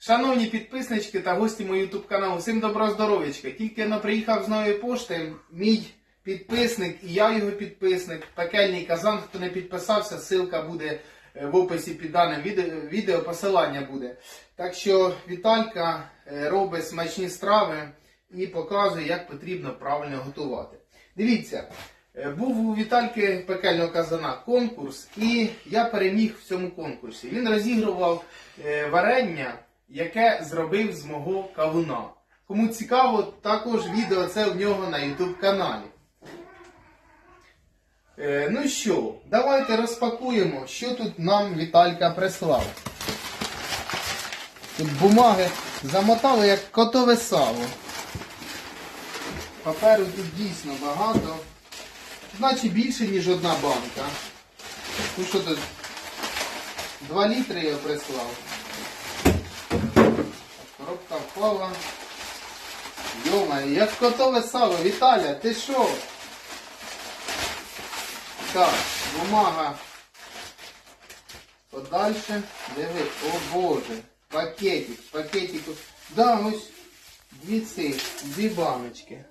Шановні підписнички та гості мого ютуб каналу, всім доброго здоров'ячка. Тільки но приїхав з нової пошти, мій підписник і я його підписник, пекельний казан. Хто не підписався, ссылка буде е, в описі під даним відео, посилання буде. Так що Віталька е, робить смачні страви і показує, як потрібно правильно готувати. Дивіться, е, був у Вітальки пекельного казана конкурс, і я переміг в цьому конкурсі. Він розігрував варення, яке зробив з мого кавуна. Кому цікаво, також відео це в нього на YouTube каналі. Е, ну що, давайте розпакуємо, що тут нам Віталька прислав. Тут бумаги замотали як котове сало. Паперу тут дійсно багато. Значить більше, ніж одна банка. Ну що тут? 2 літри я прислав. Коробка впала. Йома, як котове сало. Віталя, ти що? Так, бумага. Подальше. Диви, о Боже. Пакетик, пакетик. Да, ось дві ці, дві баночки.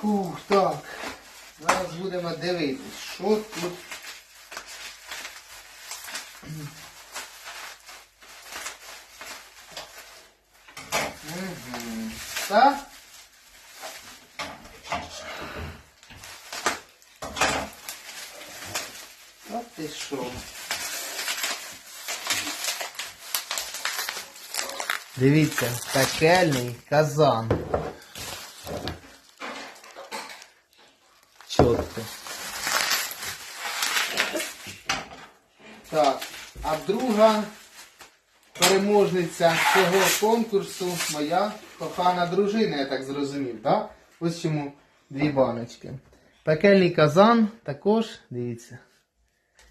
Фух, так. Зараз будемо дивитись, що тут. Мгм. Так. Та ти що? Дивіться, пекельний казан. Чітко. Так, а друга переможниця цього конкурсу моя кохана дружина, я так зрозумів, так? Ось чому дві баночки. Пекельний казан також, дивіться.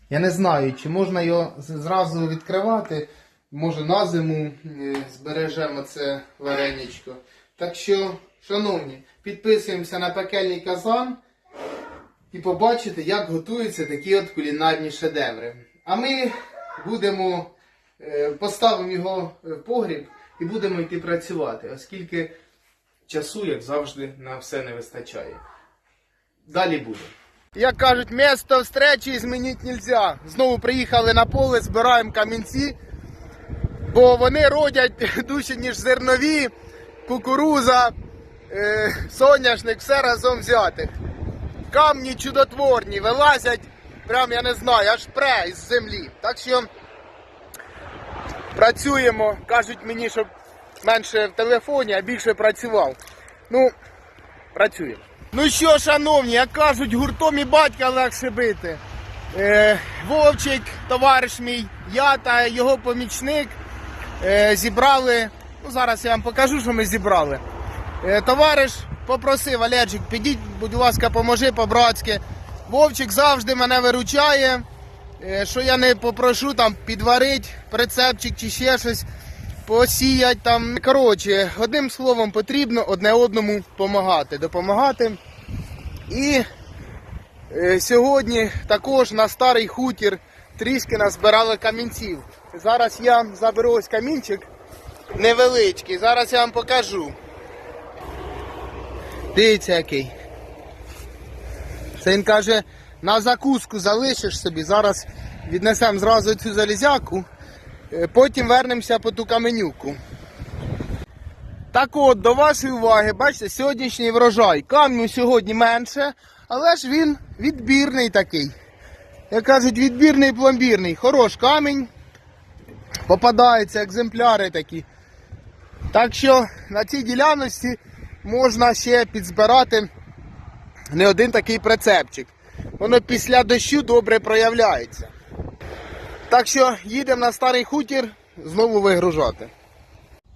Я не знаю, чи можна його зразу відкривати. Може на зиму е, збережемо це вареничко. Так що, шановні, підписуємося на пекельний казан і побачите, як готуються такі от кулінарні шедеври. А ми будемо поставимо його в погріб і будемо йти працювати, оскільки часу, як завжди, на все не вистачає. Далі буде. Як кажуть, місто встречі змінити нельзя. Знову приїхали на поле, збираємо камінці, бо вони родять дужче, ніж зернові, кукуруза, е, соняшник, все разом взятих. Камні чудотворні, вилазять, прям я не знаю, аж пре із землі. Так що працюємо, кажуть мені, щоб менше в телефоні, а більше працював. Ну, працюємо. Ну що, шановні, як кажуть, гуртом і батька легше бити. Е, Вовчик, товариш мій, я та його помічник е, зібрали. Ну, зараз я вам покажу, що ми зібрали. Е, товариш попросив Олежик, підіть, будь ласка, поможи по-братськи. Вовчик завжди мене виручає. Е, що я не попрошу там підварити прицепчик чи ще щось, посіять там. Коротше, одним словом, потрібно одне одному допомагати. Допомагати. І е, сьогодні також на старий хутір трішки назбирали камінців. Зараз я заберу ось камінчик невеличкий. Зараз я вам покажу. Дивіться який. Це він каже, на закуску залишиш собі. Зараз віднесемо зразу цю залізяку, е, потім вернемося по ту каменюку. Так от, до вашої уваги, бачите, сьогоднішній врожай. Камню сьогодні менше, але ж він відбірний такий. Як кажуть, відбірний пломбірний. Хорош камінь. Попадаються екземпляри такі. Так що на цій ділянності можна ще підзбирати не один такий прицепчик. Воно після дощу добре проявляється. Так що їдемо на старий хутір знову вигружати.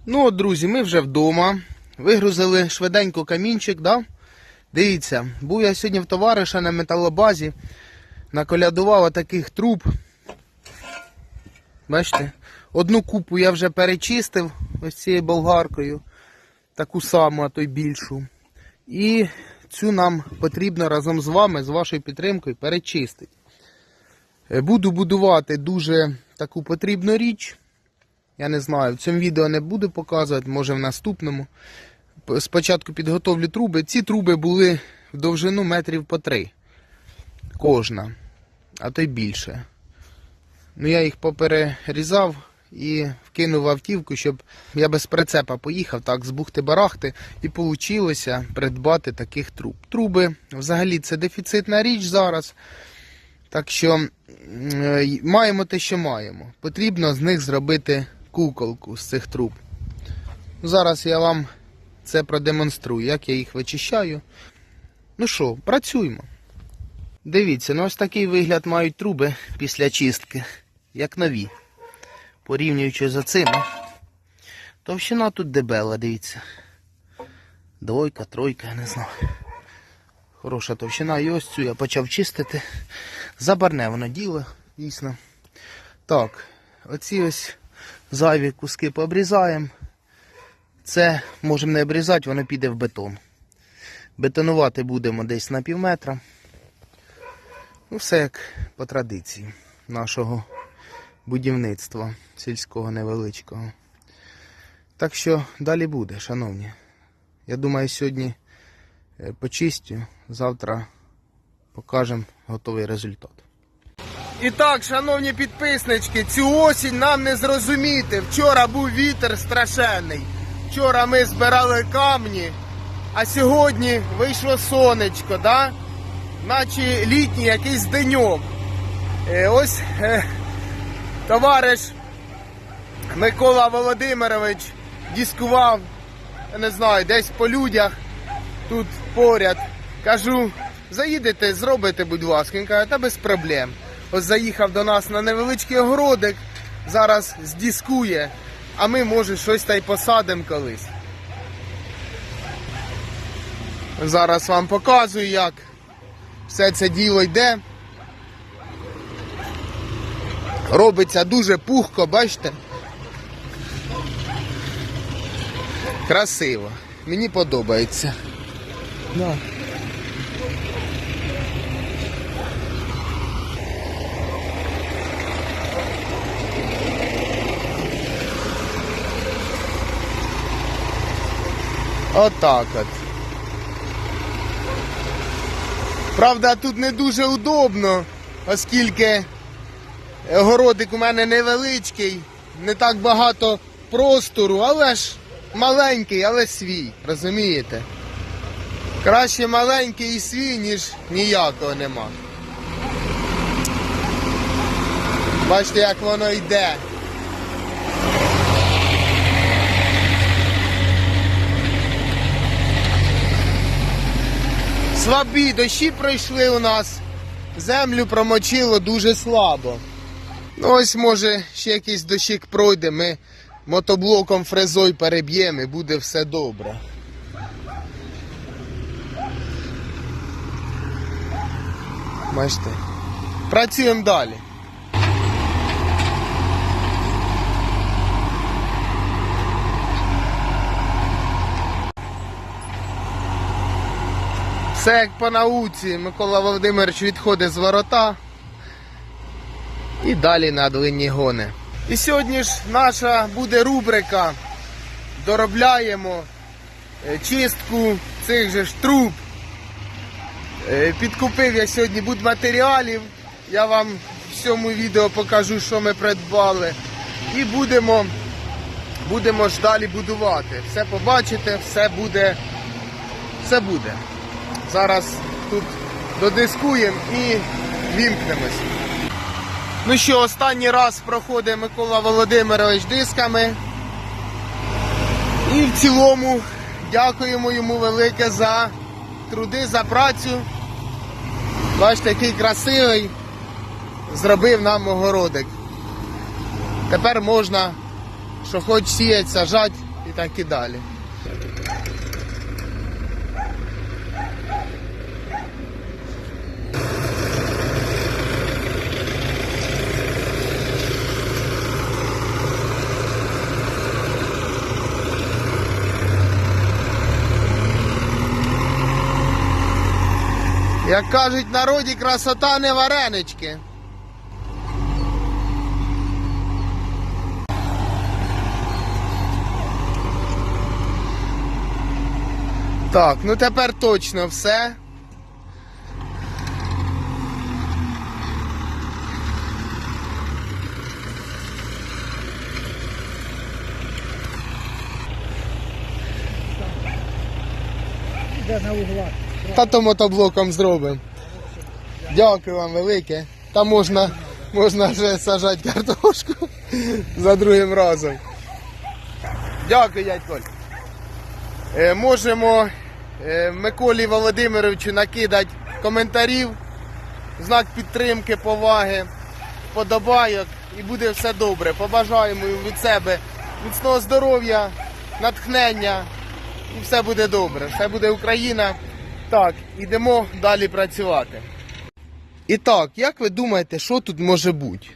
Ну от, друзі, ми вже вдома. Вигрузили швиденько камінчик, да? Дивіться, був я сьогодні в товариша на металобазі, наколядував таких труб. Бачите? Одну купу я вже перечистив ось цією болгаркою, таку саму, а то й більшу. І цю нам потрібно разом з вами, з вашою підтримкою, перечистити. Е, Буду будувати дуже таку потрібну річ. Я не знаю, в цьому відео не буду показувати, може в наступному. Спочатку підготовлю труби. Ці труби були в довжину метрів по три. Кожна, а то й більше. Ну я їх поперерізав і вкинув автівку, щоб я без прицепа поїхав так з бухти-барахти і вийшло придбати таких труб. Труби взагалі це дефіцитна річ зараз. Так що е, маємо те, що маємо. Потрібно з них зробити куколку з цих труб. Зараз я вам це продемонструю, як я їх вичищаю. Ну що, працюємо. Дивіться, ну ось такий вигляд мають труби після чистки, як нові. Порівнюючи за цими. Товщина тут дебела, дивіться. Двойка, тройка, я не знаю. Хороша товщина. І ось цю я почав чистити. Забарне воно діло, дійсно. Так, оці ось зайві куски пообрізаємо. Це можемо не обрізати, воно піде в бетон. Бетонувати будемо десь на пів метра. Ну, все як по традиції нашого будівництва сільського невеличкого. Так що далі буде, шановні. Я думаю, сьогодні е, почистю, завтра покажемо готовий результат. І так, шановні підписнички, цю осінь нам не зрозуміти. Вчора був вітер страшенний. Вчора ми збирали камні, а сьогодні вийшло сонечко, да? наче літній якийсь деньок. Е, ось е, товариш Микола Володимирович дискував, не знаю, десь по людях тут поряд. Кажу, заїдете, зробите, будь ласка. Він каже, та без проблем. Ось заїхав до нас на невеличкий огородик, зараз здіскує, а ми, може, щось та й посадимо колись. Зараз вам показую, як все це діло йде. Робиться дуже пухко, бачите? Красиво. Мені подобається. Да. Отак от. Правда, тут не дуже удобно, оскільки городик у мене невеличкий, не так багато простору, але ж маленький, але свій, розумієте? Краще маленький і свій, ніж ніякого нема. Бачите, як воно йде. Слабі дощі пройшли у нас. Землю промочило дуже слабо. Ну ось може ще якийсь дощик пройде, ми мотоблоком фрезой переб'ємо і буде все добре. Бачите? Працюємо далі. Все як по науці, Микола Володимирович відходить з ворота і далі на длинні гони. І сьогодні ж наша буде рубрика. Доробляємо е, чистку цих же ж труб. Е, Підкупив я сьогодні будматеріалів. Я вам в цьому відео покажу, що ми придбали. І будемо, будемо ж далі будувати. Все побачите, все буде. Все буде. Зараз тут додискуємо і вімкнемось. Ну що, останній раз проходить Микола Володимирович дисками. І в цілому дякуємо йому велике за труди, за працю. Бачите, який красивий зробив нам огородик. Тепер можна, що хоч сіять, сажати і так і далі. Як кажуть в народі, красота не варенички. Так, ну тепер точно все. Да, на углах. Та то мотоблоком зробимо. Дякую вам велике. Та можна, можна вже сажати картошку за другим разом. Дякую, дядь Коль. Е, можемо е, Миколі Володимировичу накидати коментарів, знак підтримки, поваги, вподобайок і буде все добре. Побажаємо від себе міцного здоров'я, натхнення і все буде добре. Все буде Україна. Так, ідемо далі працювати. І так, як ви думаєте, що тут може бути?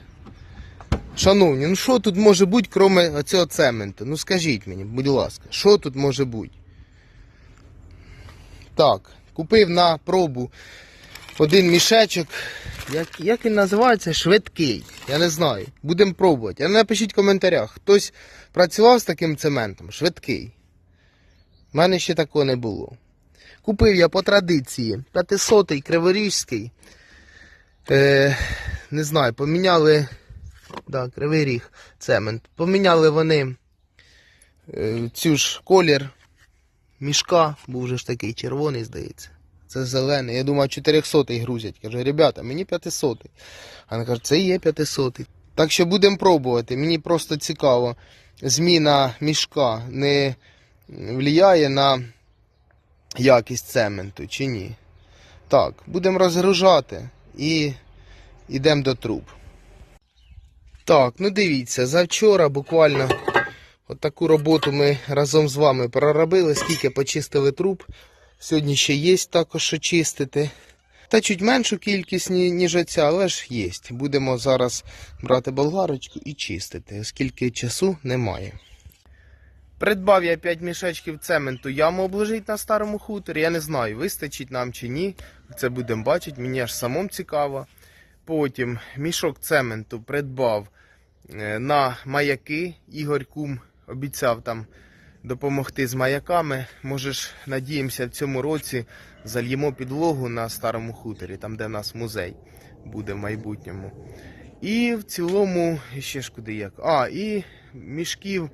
Шановні, ну що тут може бути, крім цього цементу? Ну скажіть мені, будь ласка, що тут може бути? Так, купив на пробу один мішечок. Як, як він називається? Швидкий. Я не знаю. Будемо пробувати. А напишіть в коментарях, хтось працював з таким цементом? Швидкий. У мене ще такого не було. Купив я по традиції 500-й криворіжський. Е, не знаю, поміняли. Да, кривий ріг цемент. Поміняли вони е, цю ж колір мішка, був вже ж такий червоний, здається. Це зелений. Я думаю, 400-й грузять. Кажу, ребята, мені 500-й. А вона каже, це є 500-й. Так що будемо пробувати. Мені просто цікаво, зміна мішка не впливає на якість цементу чи ні. Так, будемо розгружати і йдемо до труб. Так, ну дивіться, завчора буквально от таку роботу ми разом з вами проробили, скільки почистили труб. Сьогодні ще є також що чистити. Та чуть меншу кількість, ніж оця, але ж є. Будемо зараз брати болгарочку і чистити, оскільки часу немає. Придбав я 5 мішечків цементу яму обложить на старому хуторі. Я не знаю, вистачить нам чи ні. Це будемо бачити, мені аж самому цікаво. Потім мішок цементу придбав е, на маяки. Ігор Кум обіцяв там допомогти з маяками. Може ж, надіємося, в цьому році зальємо підлогу на старому хуторі, там де в нас музей буде в майбутньому. І в цілому, ще ж куди як. А, і мішків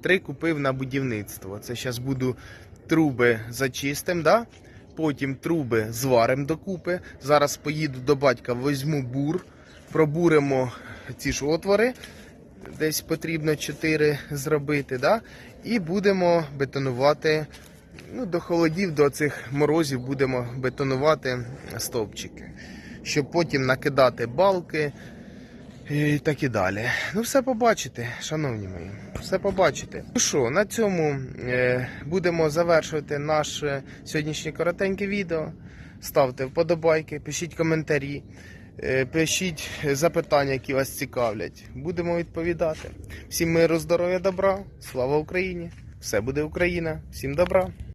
три купив на будівництво. Це зараз буду труби зачистим, да? потім труби зварим докупи. Зараз поїду до батька, візьму бур, пробуримо ці ж отвори. Десь потрібно 4 зробити, да? і будемо бетонувати. Ну, до холодів, до цих морозів будемо бетонувати стовпчики, щоб потім накидати балки і так і далі. Ну, все побачите, шановні мої, все побачите. Ну що, на цьому е, будемо завершувати наше сьогоднішнє коротеньке відео. Ставте вподобайки, пишіть коментарі, е, пишіть запитання, які вас цікавлять. Будемо відповідати. Всім миру, здоров'я, добра, слава Україні! Все буде Україна! Всім добра!